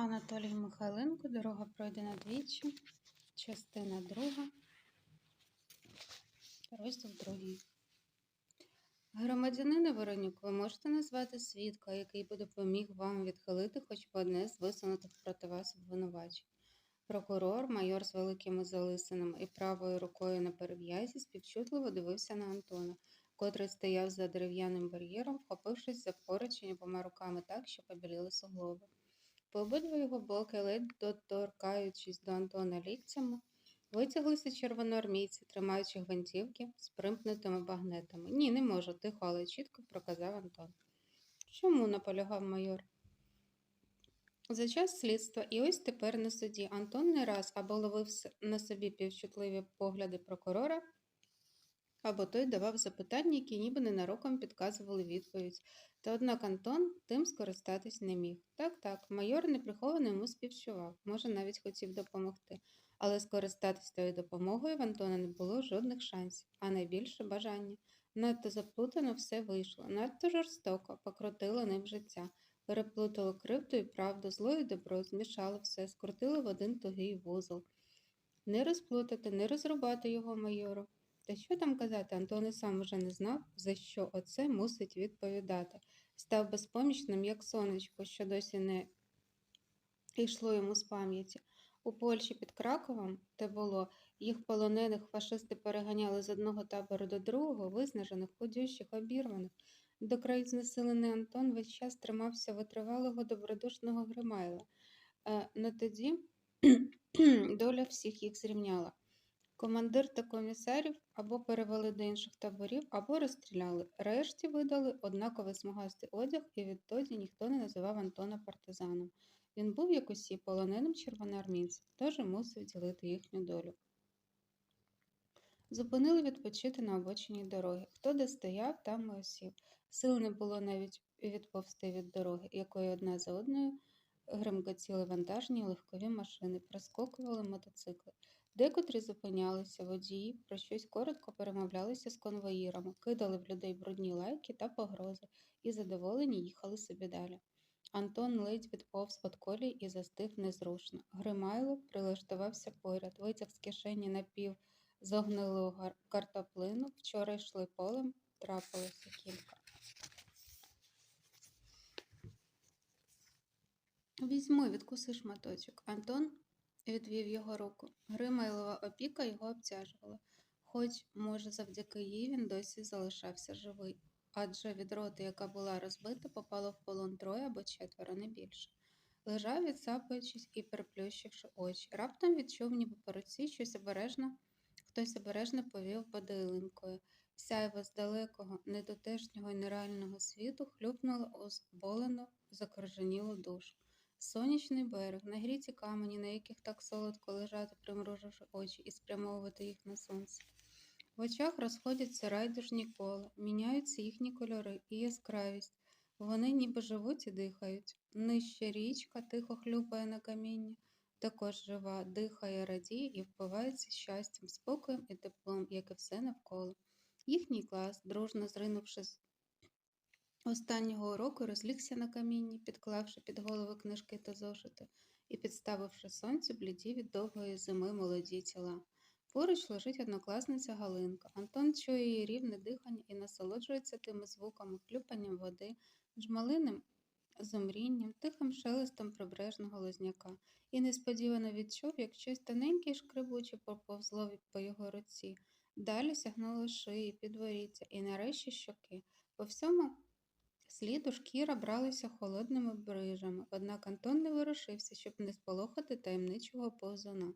Анатолій Михайленко, дорога пройдена двічі, частина друга, розділ другий. Громадянине Воронюк, ви можете назвати свідка, який би допоміг вам відхилити хоч би одне з висунутих проти вас обвинувачень. Прокурор, майор з великими залисинами і правою рукою на перев'язі співчутливо дивився на Антона, котрий стояв за дерев'яним бар'єром, вхопившись за поручень обома руками так, що побіліли суглоби. По обидва його боки, ледь доторкаючись до Антона ліктями, витяглися червоноармійці, тримаючи гвинтівки з примкнутими багнетами. Ні, не можу, тихо, але чітко проказав Антон. Чому? наполягав майор. За час слідства і ось тепер на суді Антон не раз або ловив на собі півчутливі погляди прокурора, або той давав запитання, які ніби ненароком підказували відповідь. Та однак Антон тим скористатись не міг. Так, так, майор неприховано йому співчував, може, навіть хотів допомогти. Але скористатись тою допомогою в Антона не було жодних шансів, а найбільше бажання. Надто заплутано все вийшло, надто жорстоко покрутило ним життя, переплутало кривду і правду, зло і добро, змішало все, скрутило в один тугий вузол. Не розплутати, не розрубати його майору. Та що там казати, Антон і сам уже не знав, за що оце мусить відповідати. Став безпомічним, як сонечко, що досі не йшло йому з пам'яті. У Польщі під Краковом, де було, їх полонених фашисти переганяли з одного табору до другого, виснажених, худющих, обірваних. До краю знесилений Антон весь час тримався витривалого добродушного Гримайла. Е, на тоді доля всіх їх зрівняла. Командир та комісарів або перевели до інших таборів, або розстріляли. Решті видали однаковий смугастий одяг, і відтоді ніхто не називав Антона партизаном. Він був, як усі, полоненим червоноармійцем, тож мусив ділити їхню долю. Зупинили відпочити на обочині дороги. Хто де стояв, там і осів. Сил не було навіть відповсти від дороги, якої одна за одною гремкотіли вантажні легкові машини, проскокували мотоцикли. Декотрі зупинялися водії, про щось коротко перемовлялися з конвоїрами, кидали в людей брудні лайки та погрози і задоволені їхали собі далі. Антон ледь відповз від колій і застиг незрушно. Гримайло прилаштувався поряд, витяг з кишені напів зогнилого картоплину. Вчора йшли полем, трапилося кілька. Візьми, відкуси шматочок. Антон відвів його руку. Гримайлова опіка його обтяжувала, хоч, може, завдяки їй він досі залишався живий, адже від роти, яка була розбита, попало в полон троє або четверо, не більше. Лежав, відсапуючись і переплющивши очі. Раптом відчув, ніби по руці щось обережно, хтось обережно повів бодилинкою. Сяйво з далекого, недотешнього і нереального світу хлюпнуло у зболену, закорженілу душу. Сонячний берег, нагріті камені, на яких так солодко лежати, примруживши очі і спрямовувати їх на сонце. В очах розходяться райдужні кола, міняються їхні кольори і яскравість. Вони ніби живуть і дихають. Нижче річка тихо хлюпає на каміння, також жива, дихає, радіє і впивається щастям, спокоєм і теплом, як і все навколо. Їхній клас, дружно зринувши з останнього уроку, розлігся на камінні, підклавши під голови книжки та зошити і підставивши сонцю бліді від довгої зими молоді тіла. Поруч лежить однокласниця Галинка. Антон чує її рівне дихання і насолоджується тими звуками, хлюпанням води, жмалиним зумрінням, тихим шелестом прибережного лозняка, і несподівано відчув, як щось тоненьке й шкребуче поповзло по його руці. Далі сягнуло шиї, підворіття і нарешті щоки. По всьому сліду шкіра бралася холодними брижами, однак Антон не ворушився, щоб не сполохати таємничого повзуна.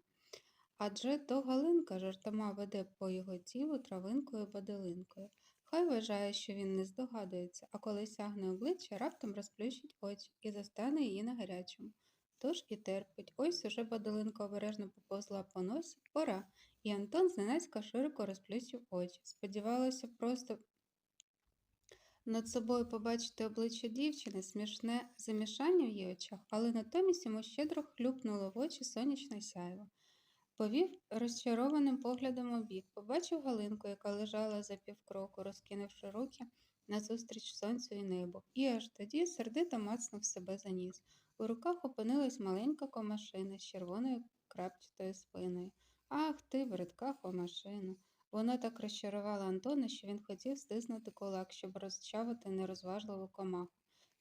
Адже то Галинка жартома веде по його тілу травинкою баделинкою. Хай вважає, що він не здогадується, а коли сягне обличчя, раптом розплющить очі і застане її на гарячому. Тож і терпить. Ось уже баделинка обережно поповзла по носі. Пора. І Антон зненацька широко розплющив очі. Сподівалася просто над собою побачити обличчя дівчини, смішне замішання в її очах, але натомість йому щедро хлюпнуло в очі сонячне сяйво. Повів розчарованим поглядом у бік, побачив Галинку, яка лежала за півкроку, розкинувши руки назустріч сонцю і небу, і аж тоді сердито мацнув себе за ніс. У руках опинилась маленька комашина з червоною крапчатою спиною. Ах ти, бридка комашина! Вона так розчарувала Антона, що він хотів стиснути кулак, щоб розчавити нерозважливу комаху.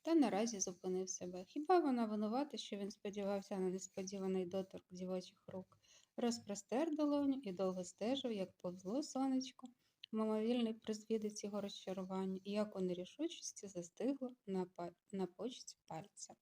Та наразі зупинив себе. Хіба вона винувата, що він сподівався на несподіваний доторк дівочих рук? Розпростер долоню і довго стежив, як повзло сонечко, мимовільний призвідець його розчарування, і як у нерішучості застигло на, па- на почці пальця.